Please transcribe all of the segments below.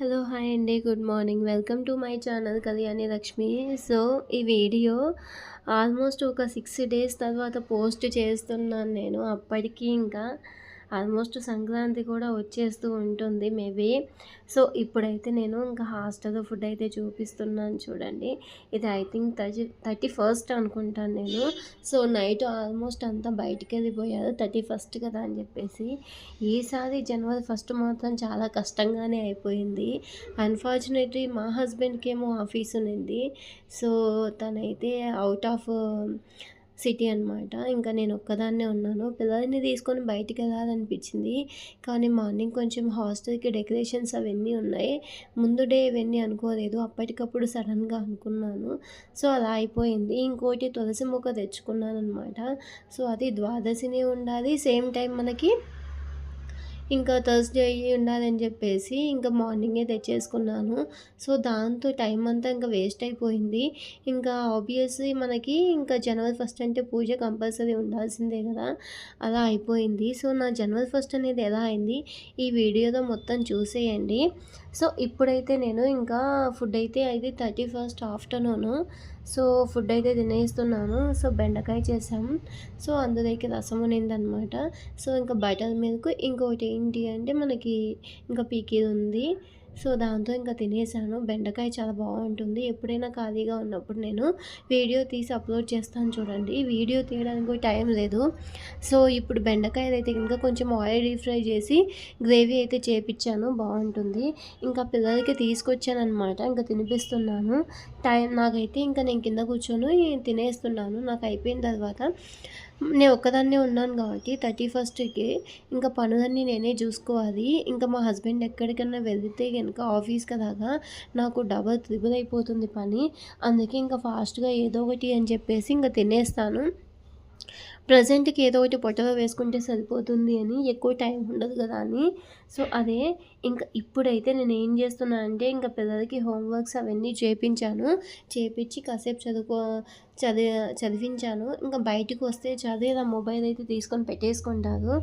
Hello hi అండి. Good morning. Welcome to my channel Kalyani Lakshmi. So ఈ video almost ఒక six days తర్వాత post చేస్తున్నాను నేను. అప్పటికీ ఇంకా ఆల్మోస్ట్ సంక్రాంతి కూడా వచ్చేస్తూ ఉంటుంది మేబీ. సో ఇప్పుడైతే నేను ఇంకా హాస్టల్లో ఫుడ్ అయితే చూపిస్తున్నాను చూడండి. ఇది I think thirty thirty first అనుకుంటాను నేను. సో నైట్ ఆల్మోస్ట్ అంతా బయటికి వెళ్ళిపోయారు. థర్టీ ఫస్ట్ కదా అని చెప్పేసి. ఈసారి జనవరి ఫస్ట్ మాత్రం చాలా కష్టంగానే అయిపోయింది. అన్ఫార్చునేట్లీ మా హస్బెండ్కి ఏమో ఆఫీస్ ఉన్నింది సో తనైతే అవుట్ ఆఫ్ సిటీ అనమాట ఇంకా నేను ఒక్కదాన్నే ఉన్నాను. పిల్లల్ని తీసుకొని బయటికి వెళ్ళాలనిపించింది. కానీ మార్నింగ్ కొంచెం హాస్టల్కి డెకరేషన్స్ అవన్నీ ఉన్నాయి. ముందు డే ఇవన్నీ అనుకోలేదు. అప్పటికప్పుడు సడన్గా అనుకున్నాను. సో అలా అయిపోయింది. ఇంకోటి తులసి మొక్క తెచ్చుకున్నాను అనమాట సో అది ద్వాదశినే ఉండాలి. సేమ్ టైం మనకి ఇంకా థర్స్డే అయ్యి ఉండాలని చెప్పేసి ఇంకా మార్నింగే తెచ్చేసుకున్నాను. సో దాంతో టైం అంతా ఇంకా వేస్ట్ అయిపోయింది. ఇంకా ఆబ్వియస్లీ మనకి ఇంకా జనవరి ఫస్ట్ అంటే పూజ కంపల్సరీ ఉండాల్సిందే కదా. అలా అయిపోయింది. సో నా జనవరి ఫస్ట్ అనేది ఎలా అయింది? ఈ వీడియోలో మొత్తం చూసేయండి. సో ఇప్పుడైతే నేను ఇంకా ఫుడ్ అయితే అయితే thirty first afternoon. So food అయితే తినేస్తున్నాను. సో బెండకాయ చేసాము సో అందులోకి రసం ఉన్నిందనమాట సో ఇంకా బటర్ మిల్క్ ఇంకోటి ఏంటి అంటే మనకి ఇంకా పీకీలు ఉంది. సో దాంతో ఇంకా తినేసాను. బెండకాయ చాలా బాగుంటుంది. ఎప్పుడైనా ఖాళీగా ఉన్నప్పుడు నేను వీడియో తీసి అప్లోడ్ చేస్తాను చూడండి. వీడియో తీయడానికి టైం లేదు. సో ఇప్పుడు బెండకాయలు అయితే ఇంకా కొంచెం ఆయిల్ డీప్ ఫ్రై చేసి గ్రేవీ అయితే చేపించాను బాగుంటుంది. ఇంకా పిల్లలకి తీసుకొచ్చాను అనమాట ఇంకా తినిపిస్తున్నాను. టైం నాకైతే ఇంకా నేను కింద కూర్చొని తినేస్తున్నాను. నాకు అయిపోయిన తర్వాత నేను ఒక్కదాన్నే ఉన్నాను కాబట్టి థర్టీ ఫస్ట్కి ఇంకా పనులన్నీ నేనే చూసుకోవాలి. ఇంకా మా హస్బెండ్ ఎక్కడికైనా వెళ్తే కనుక ఆఫీస్కి దాకా నాకు డబల్ త్రిబుల్ అయిపోతుంది పని. అందుకే ఇంకా ఫాస్ట్గా ఏదో ఒకటి అని చెప్పేసి ఇంకా తినేస్తాను. ప్రజెంట్కి ఏదో ఒకటి పొట్టలో వేసుకుంటే సరిపోతుంది అని ఎక్కువ టైం ఉండదు కదా అని సో అదే ఇంకా ఇప్పుడైతే నేను ఏం చేస్తున్నాను అంటే ఇంకా పిల్లలకి హోంవర్క్స్ అవన్నీ చేపించాను. చేపించి కాసేపు చదువుకో చదివి చదివించాను. ఇంకా బయటకు వస్తే చదివి మొబైల్ అయితే తీసుకొని పెట్టేసుకుంటారు.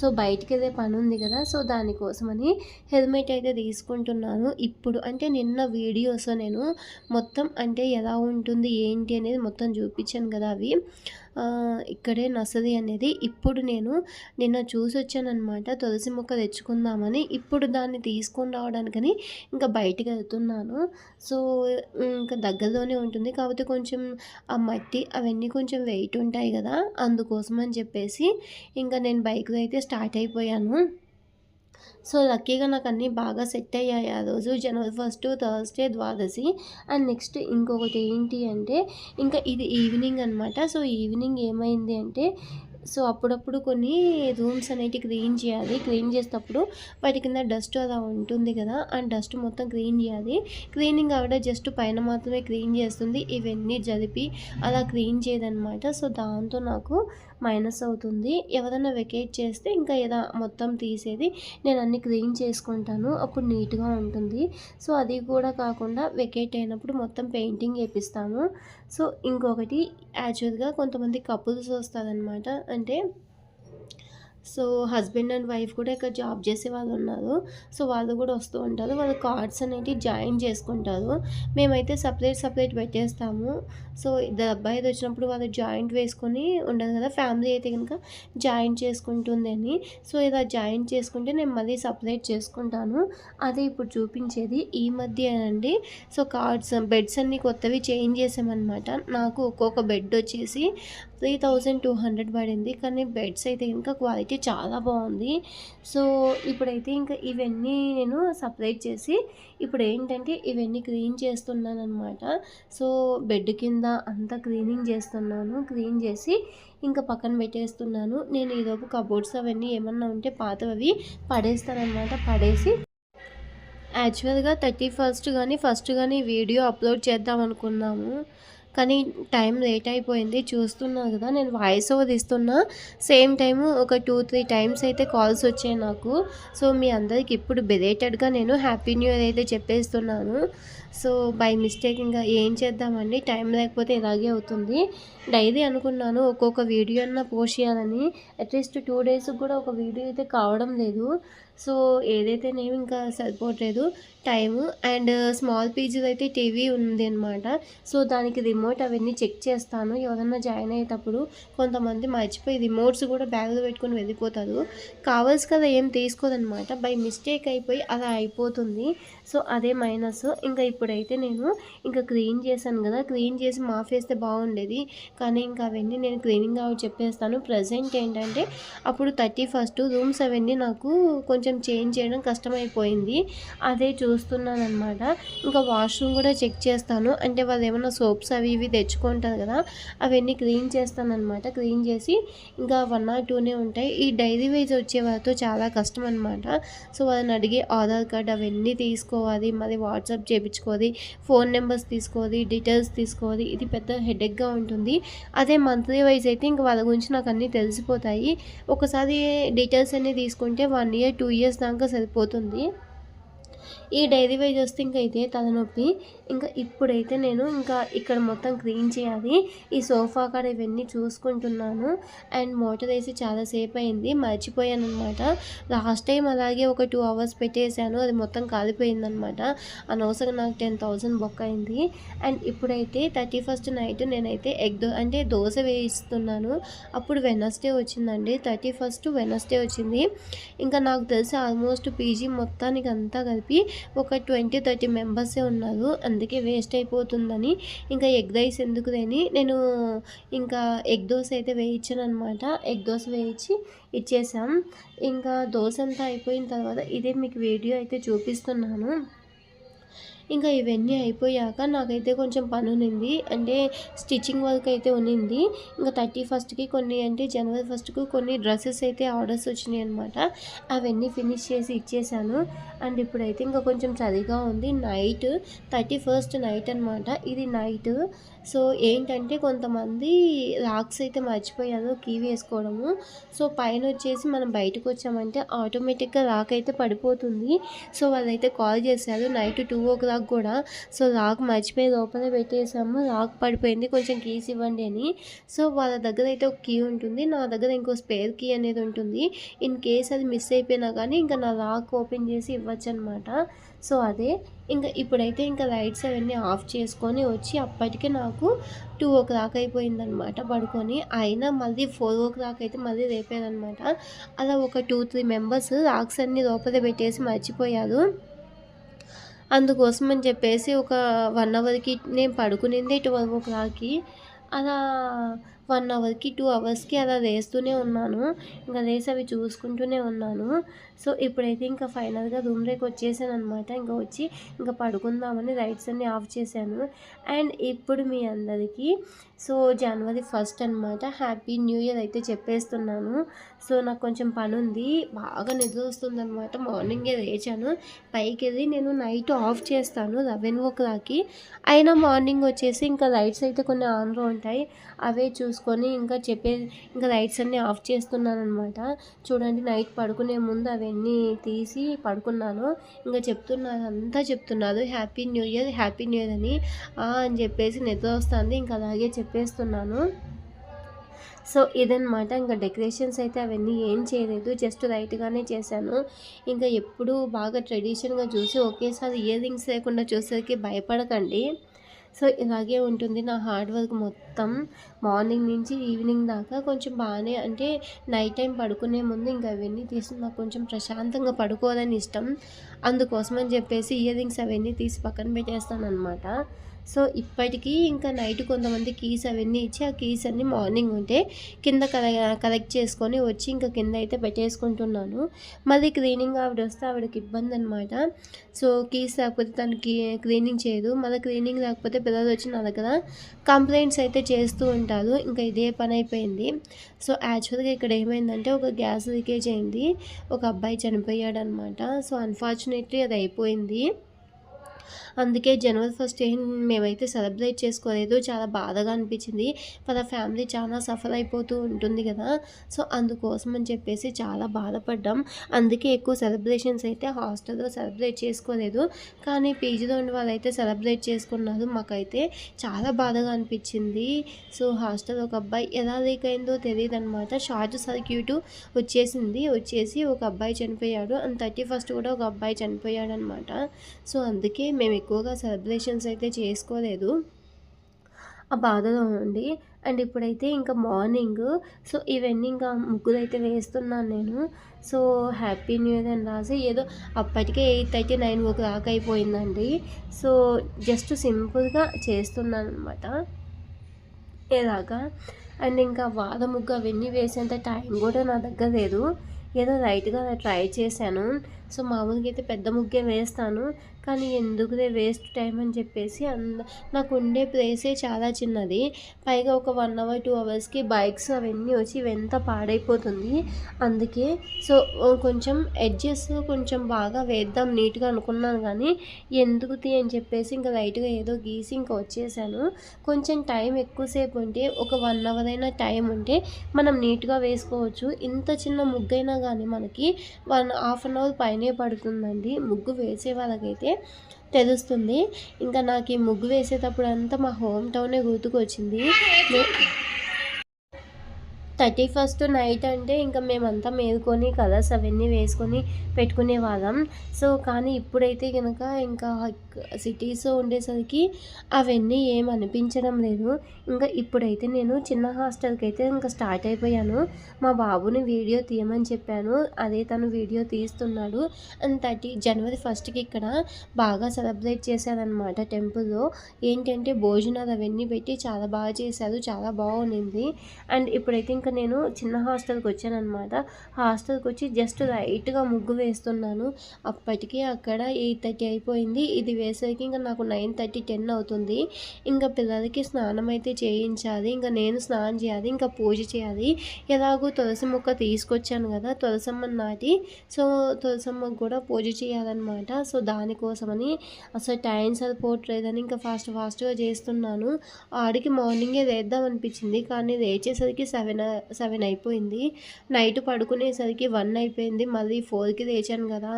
సో బయటికి వెళ్ళే పని ఉంది కదా సో దానికోసమని హెల్మెట్ అయితే తీసుకుంటున్నాను. ఇప్పుడు అంటే నిన్న వీడియోస్ నేను మొత్తం అంటే ఎలా ఉంటుంది ఏంటి అనేది మొత్తం చూపించాను కదా అవి. ఇక్కడే నర్సరీ అనేది. ఇప్పుడు నేను నిన్న చూసి వచ్చానమాట తులసి మొక్క తెచ్చుకుందామని ఇప్పుడు దాన్ని తీసుకొని రావడానికని ఇంకా బయటికి వెళ్తున్నాను. సో ఇంకా దగ్గరలోనే ఉంటుంది. కాకపోతే కొంచెం ఆ మట్టి అవన్నీ కొంచెం వెయిట్ ఉంటాయి కదా అందుకోసం అని చెప్పేసి ఇంకా నేను బైక్లో అయితే స్టార్ట్ అయిపోయాను. సో లక్కీగా నాకు అన్నీ బాగా సెట్ అయ్యాయి ఆ రోజు. జనవరి ఫస్ట్ థర్స్డే ద్వాదశి అండ్ నెక్స్ట్ ఇంకొకటి ఏంటి అంటే ఇంకా ఇది ఈవినింగ్ అనమాట సో ఈవినింగ్ ఏమైంది అంటే సో అప్పుడప్పుడు కొన్ని రూమ్స్ అనేవి క్లీన్ చేయాలి. క్లీన్ చేసేటప్పుడు వాటి కింద డస్ట్ అలా ఉంటుంది కదా ఆ డస్ట్ మొత్తం క్లీన్ చేయాలి. క్లీనింగ్ ఆవిడ జస్ట్ పైన మాత్రమే క్లీన్ చేస్తుంది. ఇవన్నీ జరిపి అలా క్లీన్ చేయదనమాట సో దాంతో నాకు మైనస్ అవుతుంది. ఎవరైనా వెకేట్ చేస్తే ఇంకా ఏదో మొత్తం తీసేది నేను అన్ని క్లీన్ చేసుకుంటాను. అప్పుడు నీట్గా ఉంటుంది. సో అది కూడా కాకుండా వెకేట్ అయినప్పుడు మొత్తం పెయింటింగ్ వేపిస్తాము సో ఇంకొకటి యాక్చువల్గా కొంతమంది కపుల్స్ వస్తారనమాట అంటే సో హస్బెండ్ అండ్ వైఫ్ కూడా ఇక్కడ జాబ్ చేసే వాళ్ళు ఉన్నారు. సో వాళ్ళు కూడా వస్తూ ఉంటారు. వాళ్ళు కార్డ్స్ అనేవి జాయిన్ చేసుకుంటారు. మేమైతే సపరేట్ సపరేట్ పెట్టేస్తాము. సో ఇద్దరు అబ్బాయిలు వచ్చినప్పుడు వాళ్ళు జాయింట్ వేసుకొని ఉండదు కదా ఫ్యామిలీ అయితే కనుక జాయింట్ చేసుకుంటుంది అని. సో ఇలా జాయింట్ చేసుకుంటే నేను మళ్ళీ సపరేట్ చేసుకుంటాను. అదే ఇప్పుడు చూపించేది ఈ మధ్య అండి. సో కార్డ్స్ బెడ్స్ అన్నీ కొత్తవి చేంజ్ చేసామన్నమాట. నాకు ఒక్కొక్క బెడ్ వచ్చేసి త్రీ థౌజండ్ టూ హండ్రెడ్ పడింది. కానీ బెడ్స్ అయితే ఇంకా క్వాలిటీ చాలా బాగుంది. సో ఇప్పుడైతే ఇంకా ఇవన్నీ నేను సపరేట్ చేసి ఇప్పుడు ఏంటంటే ఇవన్నీ క్లీన్ చేస్తున్నాను అనమాట సో బెడ్ కింద అంతా క్లీనింగ్ చేస్తున్నాను. క్లీన్ చేసి ఇంకా పక్కన పెట్టేస్తున్నాను. నేను ఈలోపు కబోర్డ్స్ అవన్నీ ఏమన్నా ఉంటే పాతవి పడేస్తానమాట పడేసి యాక్చువల్గా థర్టీ ఫస్ట్ కానీ ఫస్ట్ కానీ వీడియో అప్లోడ్ చేద్దాం అనుకున్నాము కానీ టైం లేట్ అయిపోయింది చూస్తున్నా కదా నేను వాయిస్ ఓవర్ ఇస్తున్నా. సేమ్ టైం ఒక టూ త్రీ టైమ్స్ అయితే కాల్స్ వచ్చాయి నాకు. సో మీ అందరికి ఇప్పుడు బెరేటెడ్గా నేను హ్యాపీ న్యూ ఇయర్ అయితే చెప్పేస్తున్నాను. సో బై మిస్టేక్ ఇంకా ఏం చేద్దామండి? టైం లేకపోతే ఇలాగే అవుతుంది. డైలీ అనుకున్నాను ఒక్కొక్క వీడియో అన్న పోస్ట్ చేయాలని. అట్లీస్ట్ టూ డేస్ కూడా ఒక వీడియో అయితే కావడం లేదు. సో ఏదైతేనేమి ఇంకా సరిపోవట్లేదు టైము అండ్ స్మాల్ పీజీలో అయితే టీవీ ఉంది అనమాట సో దానికి రిమోట్ అవన్నీ చెక్ చేస్తాను. ఎవరన్నా జాయిన్ అయ్యేటప్పుడు కొంతమంది మర్చిపోయి రిమోట్స్ కూడా బ్యాగ్లో పెట్టుకుని వెళ్ళిపోతారు. కావాల్సి కదా ఏం తీసుకోదనమాట బై మిస్టేక్ అయిపోయి అలా అయిపోతుంది. సో అదే మైనస్. ఇంకా ఇప్పుడు ఇప్పుడైతే నేను ఇంకా క్లీన్ చేశాను కదా క్లీన్ చేసి మాఫ్ చేస్తే బాగుండేది. కానీ ఇంకా అవన్నీ నేను క్లీనింగ్ అవి చెప్పేస్తాను. ప్రజెంట్ ఏంటంటే అప్పుడు థర్టీ ఫస్ట్ రూమ్స్ అవన్నీ నాకు కొంచెం చేంజ్ చేయడం కష్టమైపోయింది. అదే చూస్తున్నాను అనమాట ఇంకా వాష్రూమ్ కూడా చెక్ చేస్తాను. అంటే వాళ్ళు ఏమైనా సోప్స్ అవి ఇవి తెచ్చుకుంటారు కదా అవన్నీ క్లీన్ చేస్తాను అనమాట క్లీన్ చేసి ఇంకా వన్ ఆర్ టూనే ఉంటాయి. ఈ డైరీ వైజ్ వచ్చే వాళ్ళతో చాలా కష్టం అనమాట సో వాళ్ళని అడిగి ఆధార్ కార్డ్ అవన్నీ తీసుకోవాలి మరి వాట్సాప్ చేయించుకోవాలి ఫోన్ నెంబర్స్ తీసుకోవాలి డీటెయిల్స్ తీసుకోవాలి ఇది పెద్ద హెడేక్గా ఉంటుంది. అదే మంత్లీ వైజ్ అయితే ఇంకా వాళ్ళ గురించి నాకు అన్నీ తెలిసిపోతాయి. ఒకసారి డీటెయిల్స్ అన్నీ తీసుకుంటే వన్ ఇయర్ టూ ఇయర్స్ దాకా సరిపోతుంది. ఈ డైరీ వైజ్ వస్తే ఇంకా ఇదే తలనొప్పి. ఇంకా ఇప్పుడైతే నేను ఇంకా ఇక్కడ మొత్తం క్లీన్ చేయాలి. ఈ సోఫా కాడ ఇవన్నీ చూసుకుంటున్నాను. అండ్ మోటార్ వేసి చాలాసేపు అయింది. మర్చిపోయాను అనమాట లాస్ట్ టైం అలాగే ఒక టూ అవర్స్ పెట్టేశాను. అది మొత్తం కాలిపోయిందనమాట అనవసరంగా నాకు టెన్ థౌజండ్ బొక్క అయింది. అండ్ ఇప్పుడైతే థర్టీ ఫస్ట్ నైట్ నేనైతే ఎగ్ దో అంటే దోశ వేయిస్తున్నాను. అప్పుడు వెనస్డే వచ్చిందండి. థర్టీ ఫస్ట్ వెనస్డే వచ్చింది. ఇంకా నాకు తెలిసి ఆల్మోస్ట్ పీజీ మొత్తానికి అంతా కలిపి ఒక ట్వంటీ థర్టీ మెంబర్సే ఉన్నారు. అందుకే వేస్ట్ అయిపోతుందని. ఇంకా ఎగ్ రైస్ ఎందుకు నేను ఇంకా ఎగ్ దోశ అయితే వేయించాను అనమాట ఎగ్ దోశ వేయించి ఇచ్చేసాం. ఇంకా దోశ అంతా అయిపోయిన తర్వాత ఇదే మీకు వీడియో అయితే చూపిస్తున్నాను. ఇంకా ఇవన్నీ అయిపోయాక నాకైతే కొంచెం పని ఉన్నింది అంటే స్టిచ్చింగ్ వర్క్ అయితే ఉన్నింది. ఇంకా థర్టీ ఫస్ట్కి కొన్ని అంటే జనవరి ఫస్ట్కు కొన్ని డ్రెస్సెస్ అయితే ఆర్డర్స్ వచ్చినాయి అనమాట అవన్నీ ఫినిష్ చేసి ఇచ్చేసాను. అండ్ ఇప్పుడైతే ఇంకా కొంచెం చలిగా ఉంది. నైట్ థర్టీ ఫస్ట్ నైట్ అనమాట ఇది నైట్. సో ఏంటంటే కొంతమంది లాక్స్ అయితే మర్చిపోయారు కీ వేసుకోవడము. సో పైన వచ్చేసి మనం బయటకు వచ్చామంటే ఆటోమేటిక్గా లాక్ అయితే పడిపోతుంది. సో వాళ్ళైతే కాల్ చేశారు నైట్ టూ ఓ క్లాక్ కూడా. సో లాక్ మర్చిపోయి లోపలే పెట్టేసాము. లాక్ పడిపోయింది. కొంచెం కీస్ ఇవ్వండి అని. సో వాళ్ళ దగ్గర అయితే ఒక కీ ఉంటుంది. నా దగ్గర ఇంకో స్పేర్ కీ అనేది ఉంటుంది. ఇన్ కేస్ అది మిస్ అయిపోయినా కానీ ఇంకా నా లాక్ ఓపెన్ చేసి ఇవ్వచ్చు అనమాట సో అదే. ఇంకా ఇప్పుడైతే ఇంకా లైట్స్ అవన్నీ ఆఫ్ చేసుకొని వచ్చి అప్పటికే నాకు టూ ఓ క్లాక్ అయిపోయిందనమాట పడుకొని. అయినా మళ్ళీ ఫోర్ ఓ క్లాక్ అయితే మళ్ళీ రేపేదనమాట అలా ఒక టూ త్రీ మెంబర్స్ రాక్స్ అన్నీ లోపల పెట్టేసి మర్చిపోయారు. అందుకోసం అని చెప్పేసి ఒక వన్ అవర్కి నేను పడుకునింది ట్వెల్వ్ ఓ క్లాక్కి. అలా వన్ అవర్కి టూ అవర్స్కి అలా వేస్తూనే ఉన్నాను. ఇంకా వేసి అవి చూసుకుంటూనే ఉన్నాను. సో ఇప్పుడైతే ఇంకా ఫైనల్గా రూమ్ రేక్ వచ్చేసాను అనమాట ఇంకా వచ్చి ఇంకా పడుకుందామని లైట్స్ అన్నీ ఆఫ్ చేశాను. అండ్ ఇప్పుడు మీ అందరికీ సో జనవరి ఫస్ట్ అనమాట హ్యాపీ న్యూ ఇయర్ అయితే చెప్పేస్తున్నాను. సో నాకు కొంచెం పని ఉంది బాగా నిద్ర వస్తుందన్నమాట. మార్నింగే లేచాను. పైకి వెళ్ళి నేను నైట్ ఆఫ్ చేస్తాను లెవెన్ ఓ క్లాక్కి. అయినా మార్నింగ్ వచ్చేసి ఇంకా లైట్స్ అయితే కొన్ని ఆన్లో ఉంటాయి. అవే చూసుకొని ఇంకా చెప్పే ఇంకా లైట్స్ అన్నీ ఆఫ్ చేస్తున్నాను అనమాట చూడండి నైట్ పడుకునే ముందు అవన్నీ తీసి పడుకున్నాను. ఇంకా చెప్తున్నారు అంతా చెప్తున్నారు. Happy new year happy new year అని. అని చెప్పేసి నిద్ర వస్తుంది. ఇంకా అలాగే చెప్పేస్తున్నాను. సో ఇదనమాట ఇంకా డెకరేషన్స్ అయితే అవన్నీ ఏం చేయలేదు. జస్ట్ రైట్గానే చేశాను. ఇంకా ఎప్పుడూ బాగా ట్రెడిషన్గా చూసి ఒకేసారి ఇయర్ రింగ్స్ లేకుండా చూసేసరికి భయపడకండి. సో ఇలాగే ఉంటుంది నా హార్డ్ వర్క్ మొత్తం. మార్నింగ్ నుంచి ఈవినింగ్ దాకా కొంచెం బాగానే అంటే నైట్ టైం పడుకునే ముందు ఇంకా అవన్నీ తీసి నాకు కొంచెం ప్రశాంతంగా పడుకోవాలని ఇష్టం. అందుకోసం అని చెప్పేసి ఇయర్ రింగ్స్ అవన్నీ తీసి పక్కన పెట్టేస్తాను అనమాట సో ఇప్పటికీ ఇంకా నైట్ కొంతమంది కీస్ అవన్నీ ఇచ్చి ఆ కీస్ అన్నీ మార్నింగ్ ఉంటే కింద కలెక్ట్ చేసుకొని వచ్చి ఇంకా కింద అయితే పెట్టేసుకుంటున్నాను. మళ్ళీ క్లీనింగ్ ఆవిడ వస్తే ఆవిడకి ఇబ్బంది అనమాట సో కీస్ లేకపోతే తనకి క్లీనింగ్ చేయదు. మళ్ళీ క్లీనింగ్ లేకపోతే పిల్లలు వచ్చి నా దగ్గర కంప్లైంట్స్ అయితే చేస్తూ ఉంటారు. ఇంకా ఇదే పని అయిపోయింది. సో యాక్చువల్గా ఇక్కడ ఏమైందంటే ఒక గ్యాస్ లీకేజ్ అయింది. ఒక అబ్బాయి చనిపోయాడు అనమాట సో అన్ఫార్చునేట్లీ అది అయిపోయింది. అందుకే జనవరి ఫస్ట్ మేమైతే సెలబ్రేట్ చేసుకోలేదు చాలా బాధగా అనిపించింది. వాళ్ళ ఫ్యామిలీ చాలా సఫర్ అయిపోతూ ఉంటుంది కదా. సో అందుకోసం అని చెప్పేసి చాలా బాధపడ్డాం. అందుకే ఎక్కువ సెలబ్రేషన్స్ అయితే హాస్టల్లో సెలబ్రేట్ చేసుకోలేదు. కానీ పీజీలో వాళ్ళు వాళ్ళైతే సెలబ్రేట్ చేసుకున్నారు. మాకైతే చాలా బాధగా అనిపించింది. సో హాస్టల్ ఒక అబ్బాయి ఎలా లీక్ అయిందో తెలియదు అనమాట షార్ట్ సర్క్యూట్ వచ్చేసింది. వచ్చేసి ఒక అబ్బాయి చనిపోయాడు. అండ్ థర్టీ ఫస్ట్ కూడా ఒక అబ్బాయి చనిపోయాడు అనమాట సో అందుకే మేము ఎక్కువగా సెలబ్రేషన్స్ అయితే చేసుకోలేదు. ఆ బాధలో ఉంది అండ్ ఇప్పుడైతే ఇంకా మార్నింగ్. సో ఇవన్నీ ఇంకా ముగ్గురు అయితే వేస్తున్నాను నేను. సో హ్యాపీ న్యూ ఇయర్ అని రాసి ఏదో అప్పటికే eight thirty nine o'clock అయిపోయిందండి. సో జస్ట్ సింపుల్గా చేస్తున్నాను అనమాట ఇలాగా అండ్ ఇంకా వాద ముగ్గు అవన్నీ వేసేంత టైం కూడా నా దగ్గర లేదు. ఏదో లైట్గా ట్రై చేశాను. సో మామూలుగా అయితే పెద్ద ముగ్గే వేస్తాను. కానీ ఎందుకుదే వేస్ట్ టైం అని చెప్పేసి అంద నాకు ఉండే ప్లేసే చాలా చిన్నది. పైగా ఒక వన్ అవర్ టూ అవర్స్కి బైక్స్ అవన్నీ వచ్చి ఇవంతా పాడైపోతుంది. అందుకే సో కొంచెం ఎడ్జెస్ కొంచెం బాగా వేద్దాం నీట్గా అనుకున్నాను కానీ ఎందుకు తీ అని చెప్పేసి ఇంకా లైట్గా ఏదో గీసి ఇంకా వచ్చేసాను. కొంచెం టైం ఎక్కువసేపు ఉంటే ఒక వన్ అవర్ అయినా టైం ఉంటే మనం నీట్గా వేసుకోవచ్చు. ఇంత చిన్న ముగ్గైనా కానీ మనకి వన్ హాఫ్ అన్ అవర్ పైనే పడుతుందండి. ముగ్గు వేసే వాళ్ళకైతే తెలుస్తుంది. ఇంకా నాకు ఈ ముగ్గు వేసేటప్పుడు అంతా మా హోమ్ టౌనే గుర్తుకొచ్చింది. థర్టీ ఫస్ట్ నైట్ అంటే ఇంకా మేమంతా మేలుకొని కలర్స్ అవన్నీ వేసుకొని పెట్టుకునే వాళ్ళం. సో కానీ ఇప్పుడైతే కనుక ఇంకా సిటీస్లో ఉండేసరికి అవన్నీ ఏం అనిపించడం లేదు. ఇంకా ఇప్పుడైతే నేను చిన్న హాస్టల్కి అయితే ఇంకా స్టార్ట్ అయిపోయాను. మా బాబుని వీడియో తీయమని చెప్పాను. అదే తను వీడియో తీస్తున్నాడు. అండ్ థర్టీ జనవరి ఫస్ట్కి ఇక్కడ బాగా సెలబ్రేట్ చేశారనమాట టెంపుల్లో. ఏంటంటే భోజనాలు అవన్నీ పెట్టి చాలా బాగా చేశారు. చాలా బాగుంది అండ్ ఇప్పుడైతే ఇంకా నేను చిన్న హాస్టల్కి వచ్చాను అనమాట హాస్టల్కి వచ్చి జస్ట్ రైట్గా ముగ్గు వేస్తున్నాను. అప్పటికి అక్కడ ఎయిట్ థర్టీ అయిపోయింది. ఇది వేసరికి ఇంకా నాకు నైన్ థర్టీ టెన్ అవుతుంది. ఇంకా పిల్లలకి స్నానం అయితే చేయించాలి. ఇంకా నేను స్నానం చేయాలి. ఇంకా పూజ చేయాలి. ఎలాగో తులసి మొక్క తీసుకొచ్చాను కదా తులసమ్మ నాటి. సో తులసమ్మకు కూడా పూజ చేయాలన్నమాట. సో దానికోసమని అసలు టైం సరిపోవట్లేదని ఇంకా ఫాస్ట్ ఫాస్ట్గా చేస్తున్నాను. ఆడికి మార్నింగే లేద్దాం అనిపించింది. కానీ లేచేసరికి సెవెన్ సెవెన్ అయిపోయింది. నైట్ పడుకునేసరికి వన్ అయిపోయింది. మళ్ళీ ఫోర్కి లేచాను కదా.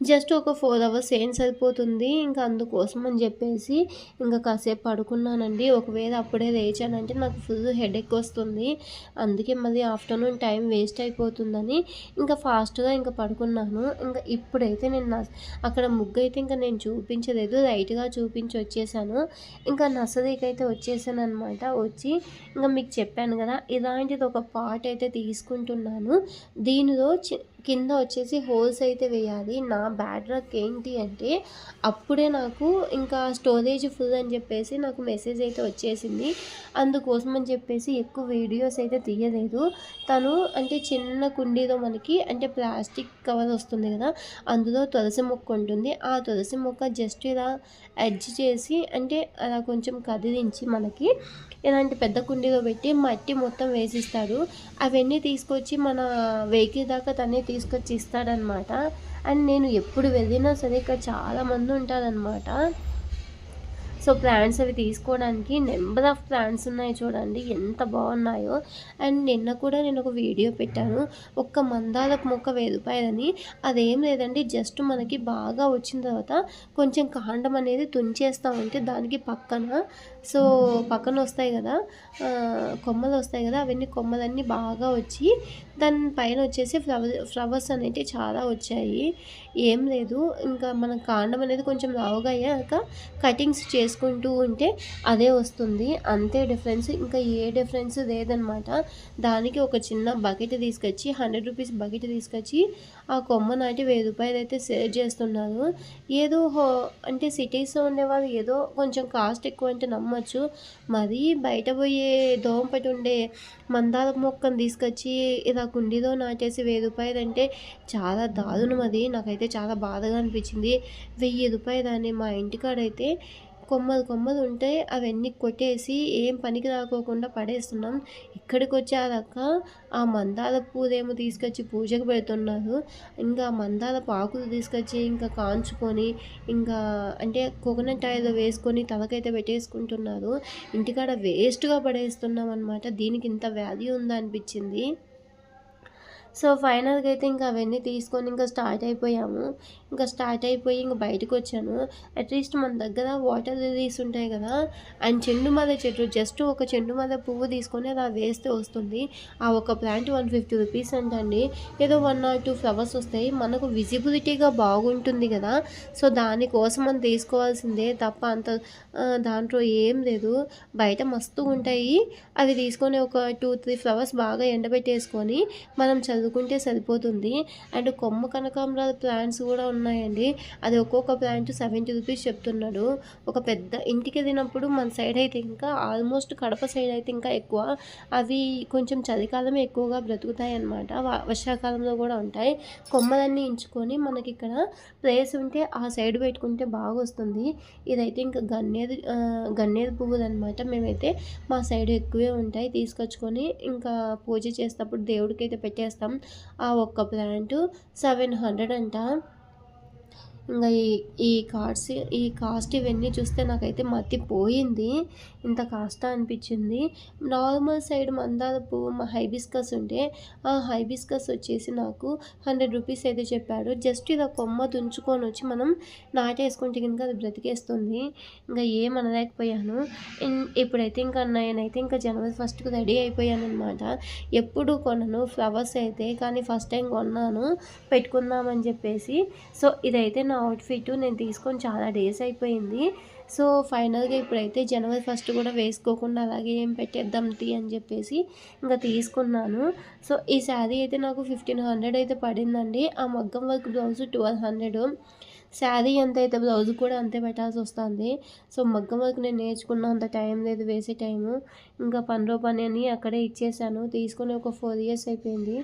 జస్ట్ ఒక ఫోర్ అవర్స్ ఏం సరిపోతుంది ఇంకా అందుకోసం అని చెప్పేసి ఇంకా కాసేపు పడుకున్నానండి. ఒకవేళ అప్పుడే లేచానంటే నాకు ఫుల్ హెడేక్ వస్తుంది. అందుకే మళ్ళీ ఆఫ్టర్నూన్ టైం వేస్ట్ అయిపోతుందని ఇంకా ఫాస్ట్గా ఇంకా పడుకున్నాను. ఇంకా ఇప్పుడైతే నేను అక్కడ ముగ్గు అయితే ఇంకా నేను చూపించలేదు. లైట్గా చూపించి వచ్చేసాను. ఇంకా నర్సరీకి అయితే వచ్చేసాను అనమాట వచ్చి ఇంకా మీకు చెప్పాను కదా ఇలాంటిది ఒక పార్ట్ అయితే తీసుకుంటున్నాను. దీనిలో కింద వచ్చేసి హోల్స్ అయితే వేయాలి. నా బ్యాడ్ రక్ ఏంటి అంటే అప్పుడే నాకు ఇంకా స్టోరేజ్ ఫుల్ అని చెప్పేసి నాకు మెసేజ్ అయితే వచ్చేసింది. అందుకోసం అని చెప్పేసి ఎక్కువ వీడియోస్ అయితే తీయలేదు. తను అంటే చిన్న కుండీలో మనకి అంటే ప్లాస్టిక్ కవర్ వస్తుంది కదా అందులో తులసి మొక్క ఉంటుంది. ఆ తులసి మొక్క జస్ట్ ఇలా ఎడ్జ్ చేసి అంటే అలా కొంచెం కదిలించి మనకి ఇలాంటి పెద్ద కుండీలో పెట్టి మట్టి మొత్తం వేసిస్తాడు. అవన్నీ తీసుకొచ్చి మన వెహికల్ దాకా తనే తీసుకొచ్చి ఇస్తాడనమాట. అండ్ నేను ఎప్పుడు వెళ్ళినా సరే ఇక్కడ చాలామంది ఉంటారనమాట. సో ప్లాంట్స్ అవి తీసుకోవడానికి నెంబర్ ఆఫ్ ప్లాంట్స్ ఉన్నాయి చూడండి ఎంత బాగున్నాయో. అండ్ నిన్న కూడా నేను ఒక వీడియో పెట్టాను ఒక్క మందాలకు మొక్క వెయ్యి రూపాయలని. అదేం లేదండి జస్ట్ మనకి బాగా వచ్చిన తర్వాత కొంచెం కాండం అనేది తుంచేస్తామంటే దానికి పక్కన సో పక్కన వస్తాయి కదా కొమ్మలు వస్తాయి కదా అవన్నీ కొమ్మలన్నీ బాగా వచ్చి దాని పైన వచ్చేసి ఫ్లవర్ ఫ్లవర్స్ అనేవి చాలా వచ్చాయి. ఏం లేదు ఇంకా మన కాండం అనేది కొంచెం లావుగా అయ్యాక కటింగ్స్ చేసుకుంటూ ఉంటే అదే వస్తుంది. అంతే డిఫరెన్స్ ఇంకా ఏ డిఫరెన్స్ లేదనమాట. దానికి ఒక చిన్న బకెట్ తీసుకొచ్చి హండ్రెడ్ రూపీస్ బకెట్ తీసుకొచ్చి ఆ కొమ్మ నాటి వెయ్యి రూపాయలు అయితే సేవ్ చేస్తున్నారు. ఏదో అంటే సిటీస్లో ఉండేవాళ్ళు ఏదో కొంచెం కాస్ట్ ఎక్కువ అంటే నమ్మచ్చు మరీ బయట పోయే దోమపటి ఉండే మందార మొక్కను తీసుకొచ్చి ఇలా కుండీలో నాటేసి వెయ్యి రూపాయలు అంటే చాలా దారుణం అది. నాకైతే చాలా బాధగా అనిపించింది. వెయ్యి రూపాయలు అని మా ఇంటికాడైతే కొమ్మలు కొమ్మలు ఉంటే అవన్నీ కొట్టేసి ఏం పనికి రాకోకుండా పడేస్తున్నాం. ఇక్కడికి వచ్చాక ఆ మందార పూలేమో తీసుకొచ్చి పూజకు పెడుతున్నారు. ఇంకా మందార పాకులు తీసుకొచ్చి ఇంకా కాంచుకొని ఇంకా అంటే కోకోనట్ ఆయిల్ వేసుకొని తలకైతే పెట్టేసుకుంటున్నారు. ఇంటికాడ వేస్ట్గా పడేస్తున్నాం అనమాట దీనికి ఇంత వాల్యూ ఉందా అనిపించింది. సో ఫైనల్గా అయితే ఇంకా అవన్నీ తీసుకొని ఇంకా స్టార్ట్ అయిపోయాము. ఇంకా స్టార్ట్ అయిపోయి ఇంక బయటకు వచ్చాను. అట్లీస్ట్ మన దగ్గర వాటర్ లిలీస్ ఉంటాయి కదా అండ్ చెండు మల్లె చెట్టు జస్ట్ ఒక చెండు మల్లె పువ్వు తీసుకొని అలా వేస్తే వస్తుంది. ఆ ఒక ప్లాంట్ వన్ ఫిఫ్టీ రూపీస్ అంటండి. ఏదో వన్ ఆర్ టూ ఫ్లవర్స్ వస్తాయి. మనకు విజిబిలిటీగా బాగుంటుంది కదా. సో దానికోసం మనం తీసుకోవాల్సిందే తప్ప అంత దాంట్లో ఏం లేదు. బయట మస్తు ఉంటాయి. అవి తీసుకొని ఒక టూ త్రీ ఫ్లవర్స్ బాగా ఎండబెట్టేసుకొని మనం చదువుకుంటే సరిపోతుంది. అండ్ కొమ్మ కనకాంబరాల ప్లాంట్స్ కూడా ఉన్నాయండి. అది ఒక్కొక్క ప్లాంట్ సెవెంటీ రూపీస్ చెప్తున్నాడు. ఒక పెద్ద ఇంటికి వెళ్ళినప్పుడు మన సైడ్ అయితే ఇంకా ఆల్మోస్ట్ కడప సైడ్ అయితే ఇంకా ఎక్కువ. అవి కొంచెం చలికాలమే ఎక్కువగా బ్రతుకుతాయి అన్నమాట వర్షాకాలంలో కూడా ఉంటాయి. కొమ్మలన్నీ ఇంచుకొని మనకి ఇక్కడ ప్లేస్ ఉంటే ఆ సైడ్ పెట్టుకుంటే బాగా వస్తుంది ఇదైతే ఇంకా గన్నేరు గన్నేరు పువ్వులు అనమాట మేమైతే మా సైడ్ ఎక్కువే ఉంటాయి. తీసుకొచ్చుకొని ఇంకా పూజ చేసేటప్పుడు దేవుడికి అయితే పెట్టేస్తాం. ఆ ఒక్క ప్లాంట్ సెవెన్ హండ్రెడ్ అంట. ఇంకా ఈ ఈ కార్డ్స్ ఈ కాస్ట్ ఇవన్నీ చూస్తే నాకైతే మతి పోయింది ఇంత కాస్ట్ అనిపించింది. నార్మల్ సైడ్ మందార పువ్వు హైబిస్కస్ ఉంటే ఆ హైబిస్కస్ వచ్చేసి నాకు హండ్రెడ్ రూపీస్ అయితే చెప్పాడు. జస్ట్ ఇలా కొమ్మ తుంచుకొని వచ్చి మనం నాటేసుకుంటే కనుక అది బ్రతికేస్తుంది. ఇంకా ఏమనలేకపోయాను ఇప్పుడైతే ఇంకా నేనైతే ఇంకా జనవరి ఫస్ట్కి రెడీ అయిపోయాను అనమాట ఎప్పుడు కొనను ఫ్లవర్స్ అయితే కానీ ఫస్ట్ టైం కొన్నాను పెట్టుకుందామని చెప్పేసి. సో ఇదైతే నా అవుట్ఫిట్ నేను తీసుకొని చాలా డేస్ అయిపోయింది. సో ఫైనల్గా ఇప్పుడైతే జనవరి ఫస్ట్ కూడా వేసుకోకుండా అలాగే ఏం పెట్టేద్దాం తీ అని చెప్పేసి ఇంకా తీసుకున్నాను. సో ఈ శారీ అయితే నాకు ఫిఫ్టీన్ హండ్రెడ్ అయితే పడిందండి. ఆ మగ్గం work blouse twelve hundred sari ఎంత అయితే బ్లౌజ్ కూడా అంతే పెట్టాల్సి వస్తుంది. సో మగ్గం వర్క్ నేను నేర్చుకున్న అంత టైం లేదు వేసే టైము ఇంకా పనిలో పని అని అక్కడే ఇచ్చేసాను. తీసుకొని ఒక ఫోర్ ఇయర్స్ అయిపోయింది.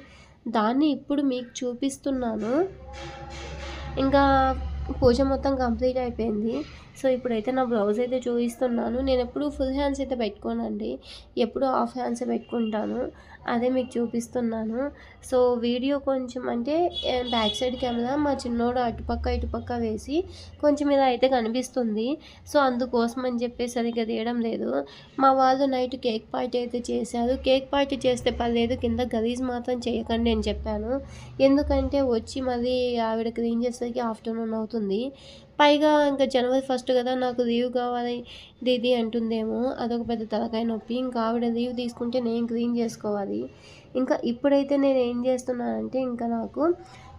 దాన్ని ఇప్పుడు మీకు చూపిస్తున్నాను. ఇంకా పూజ మొత్తం కంప్లీట్ అయిపోయింది. సో ఇప్పుడైతే నా బ్లౌజ్ అయితే చూపిస్తున్నాను. నేను ఎప్పుడు ఫుల్ హ్యాండ్స్ అయితే పెట్టుకోనండి. ఎప్పుడు హాఫ్ హ్యాండ్స్ పెట్టుకుంటాను. అదే మీకు చూపిస్తున్నాను. సో వీడియో కొంచెం అంటే బ్యాక్ సైడ్ కెమెరా మా చిన్నోడు అటుపక్క ఇటుపక్క వేసి కొంచెం ఇలా అయితే కనిపిస్తుంది. సో అందుకోసం అని చెప్పి సరిగ్గా తీయడం లేదు. మా వాళ్ళు నైట్ కేక్ పార్టీ అయితే చేశారు. కేక్ పార్టీ చేస్తే పర్లేదు కింద గలీజ్ మాత్రం చేయకండి అని చెప్పాను. ఎందుకంటే వచ్చి మళ్ళీ ఆవిడ క్లీన్ చేసేసరికి ఆఫ్టర్నూన్ అవుతుంది. పైగా ఇంకా జనవరి ఫస్ట్ కదా నాకు లీవ్ కావాలి దీది అంటుందేమో. అదొక పెద్ద తలకాయ నొప్పి. ఇంకా ఆవిడ లీవ్ తీసుకుంటే నేను క్లీన్ చేసుకోవాలి. ఇంకా ఇప్పుడైతే నేను ఏం చేస్తున్నానంటే ఇంకా నాకు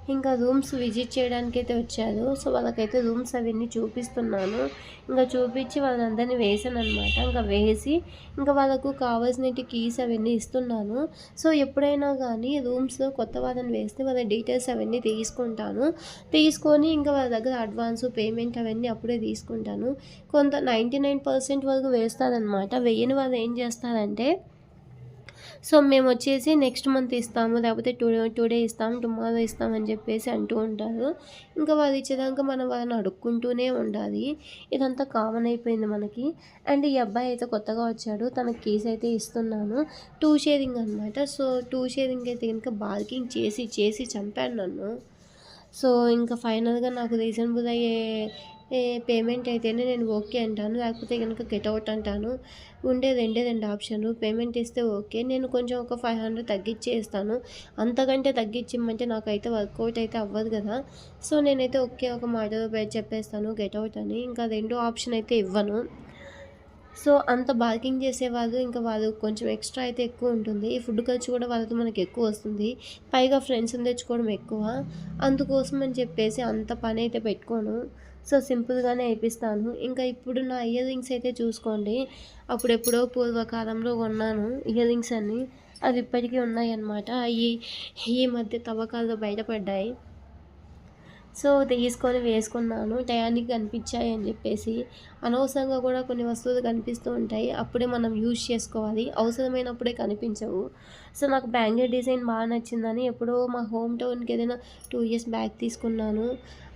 ఇంకా రూమ్స్ విజిట్ చేయడానికి అయితే వచ్చారు. సో వాళ్ళకైతే రూమ్స్ అవన్నీ చూపిస్తున్నాను. ఇంకా చూపించి వాళ్ళందరినీ వేసాను అనమాట ఇంకా వేసి ఇంకా వాళ్ళకు కావాల్సిన కీస్ అవన్నీ ఇస్తున్నాను. సో ఎప్పుడైనా కానీ రూమ్స్లో కొత్త వాళ్ళని వేస్తే వాళ్ళ డీటెయిల్స్ అవన్నీ తీసుకుంటాను. తీసుకొని ఇంకా వాళ్ళ దగ్గర అడ్వాన్స్ పేమెంట్ అవన్నీ అప్పుడే తీసుకుంటాను. కొంత నైంటీ నైన్ పర్సెంట్ వరకు వేస్తారనమాట వెయ్యని వాళ్ళు ఏం చేస్తారంటే సో మేము వచ్చేసి నెక్స్ట్ మంత్ ఇస్తాము లేకపోతే టూ టుడే ఇస్తాం టుమారో ఇస్తాం అని చెప్పేసి అంటూ ఉంటారు. ఇంకా వాళ్ళు ఇచ్చేదాకా మనం వాళ్ళని అడుక్కుంటూనే ఉండాలి. ఇదంతా కామన్ అయిపోయింది మనకి. అండ్ ఈ అబ్బాయి అయితే కొత్తగా వచ్చాడు. తన కీస్ అయితే ఇస్తున్నాను. టూ షేరింగ్ అనమాట సో టూ షేరింగ్ అయితే కనుక బార్కింగ్ చేసి చేసి చంపాను నన్ను. సో ఇంకా ఫైనల్గా నాకు రీజనబుల్ అయ్యే పేమెంట్ అయితేనే నేను ఓకే అంటాను లేకపోతే కనుక గెట్ అవుట్ అంటాను. ఉండే రెండే రెండు ఆప్షన్లు పేమెంట్ ఇస్తే ఓకే. నేను కొంచెం ఒక ఫైవ్ హండ్రెడ్ తగ్గించి ఇస్తాను అంతకంటే తగ్గించమంటే నాకైతే వర్కౌట్ అయితే అవ్వదు కదా. సో నేనైతే ఓకే ఒక మాటలో చెప్పేస్తాను గెట్ అవుట్ అని. ఇంకా రెండో ఆప్షన్ అయితే ఇవ్వను. సో అంత బార్కింగ్ చేసేవాళ్ళు ఇంకా వాళ్ళు కొంచెం ఎక్స్ట్రా అయితే ఎక్కువ ఉంటుంది. ఈ ఫుడ్ ఖర్చు కూడా వాళ్ళతో మనకి ఎక్కువ వస్తుంది. పైగా ఫ్రెండ్స్ని తెచ్చుకోవడం ఎక్కువ. అందుకోసం అని చెప్పేసి అంత పని అయితే పెట్టుకోను. సో సింపుల్గానే వేయిస్తాను ఇంకా ఇప్పుడు నా ఇయర్ రింగ్స్ అయితే చూసుకోండి. అప్పుడెప్పుడో పూర్వకాలంలో కొన్నాను ఇయర్ రింగ్స్ అన్నీ. అవి ఇప్పటికీ ఉన్నాయి అన్నమాట అవి ఈ మధ్య తవ్వకాల్లో బయటపడ్డాయి. సో తీసుకొని వేసుకున్నాను. టయానికి కనిపించాయి అని చెప్పేసి. అనవసరంగా కూడా కొన్ని వస్తువులు కనిపిస్తూ ఉంటాయి. అప్పుడే మనం యూజ్ చేసుకోవాలి. అవసరమైనప్పుడే కనిపించవు. సో నాకు బ్యాంగిల్ డిజైన్ బాగా నచ్చిందని ఎప్పుడో మా హోమ్ టౌన్కి ఏదైనా టూ ఇయర్స్ బ్యాక్ తీసుకున్నాను.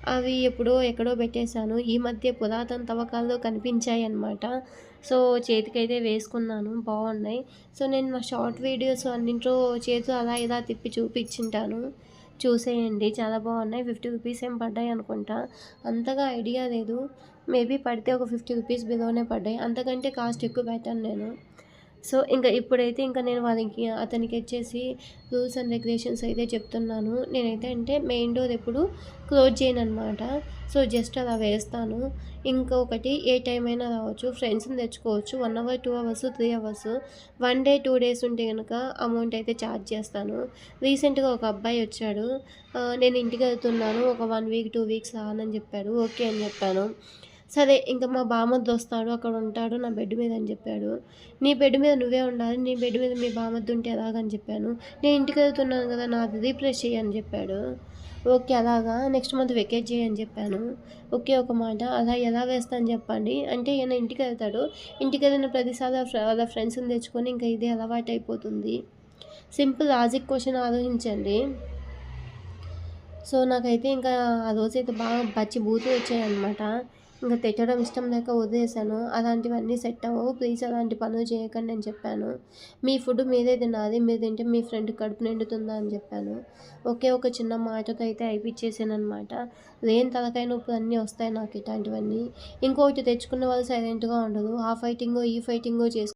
అవి ఎప్పుడో ఎక్కడో పెట్టేశాను. ఈ మధ్య పురాతన తవ్వకాల్లో కనిపించాయి అన్నమాట. సో చేతికైతే వేసుకున్నాను. బాగున్నాయి. సో నేను నా షార్ట్ వీడియోస్ అన్నింటిలో చేతులు అలా ఇలా తిప్పి చూపించింటాను. చూసేయండి. చాలా బాగున్నాయి. ఫిఫ్టీ రూపీస్ ఏం పడ్డాయి అనుకుంటా. అంతగా ఐడియా లేదు. మేబీ పడితే ఒక ఫిఫ్టీ రూపీస్ బిలోనే పడ్డాయి. అంతకంటే కాస్ట్ ఎక్కువ పెట్టాను నేను. సో ఇంకా ఇప్పుడైతే ఇంకా నేను వాళ్ళకి అతనికి వచ్చేసి రూల్స్ అండ్ రెగ్యులేషన్స్ అయితే చెప్తున్నాను. నేనైతే అంటే మెయిన్ డోర్ ఎప్పుడు క్లోజ్ చేయను అనమాట సో జస్ట్ అలా వేస్తాను. ఇంకొకటి ఏ టైం అయినా రావచ్చు. ఫ్రెండ్స్ని తెచ్చుకోవచ్చు. One hour two hours three hours. One day two days ఉంటే కనుక అమౌంట్ అయితే ఛార్జ్ చేస్తాను. రీసెంట్గా ఒక అబ్బాయి వచ్చాడు. నేను ఇంటికి వెళ్తున్నాను. ఒక వన్ వీక్ టూ వీక్స్ రానని చెప్పాడు. ఓకే అని చెప్పాను. సరే ఇంకా మా బామద్దు వస్తాడు అక్కడ ఉంటాడు నా బెడ్ మీద అని చెప్పాడు. నీ బెడ్ మీద నువ్వే ఉండాలి నీ బెడ్ మీద మీ బామద్దు ఉంటే ఎలాగని చెప్పాను. నేను ఇంటికి వెళ్తున్నాను కదా నాది రీప్లేస్ చేయని చెప్పాడు. ఓకే అలాగా నెక్స్ట్ మంత్ వెకేట్ చేయని చెప్పాను. ఓకే ఒక మాట అలా ఎలా వేస్తాను చెప్పండి. అంటే ఈయన ఇంటికి వెళ్తాడు. ఇంటికి వెళ్ళిన ప్రతిసారి వాళ్ళ ఫ్రెండ్స్ని తెచ్చుకొని ఇంకా ఇదే అలవాటు అయిపోతుంది. సింపుల్ లాజిక్ క్వశ్చన్ ఆలోచించండి. సో నాకైతే ఇంకా ఆ రోజైతే బాగా పచ్చి బూతులు వచ్చాయన్నమాట. ఇంకా తిట్టడం ఇష్టం లేక వదిలేసాను అలాంటివన్నీ సెట్ అవ్వవు. ప్లీజ్ అలాంటి పనులు చేయకండి అని చెప్పాను. మీ ఫుడ్ మీరే తినాలి. మీరు తింటే మీ ఫ్రెండ్ కడుపు నిండుతుందా అని చెప్పాను. ఒకే ఒక చిన్న మాటతో అయితే అయిపించేసాను అనమాట లేని తలకాయ నొప్పులు అన్నీ వస్తాయి నాకు ఇట్లాంటివన్నీ. ఇంకొకటి తెచ్చుకున్న వాళ్ళు సైలెంట్గా ఉండదు ఆ ఫైటింగో ఈ ఫైటింగో చేసుకు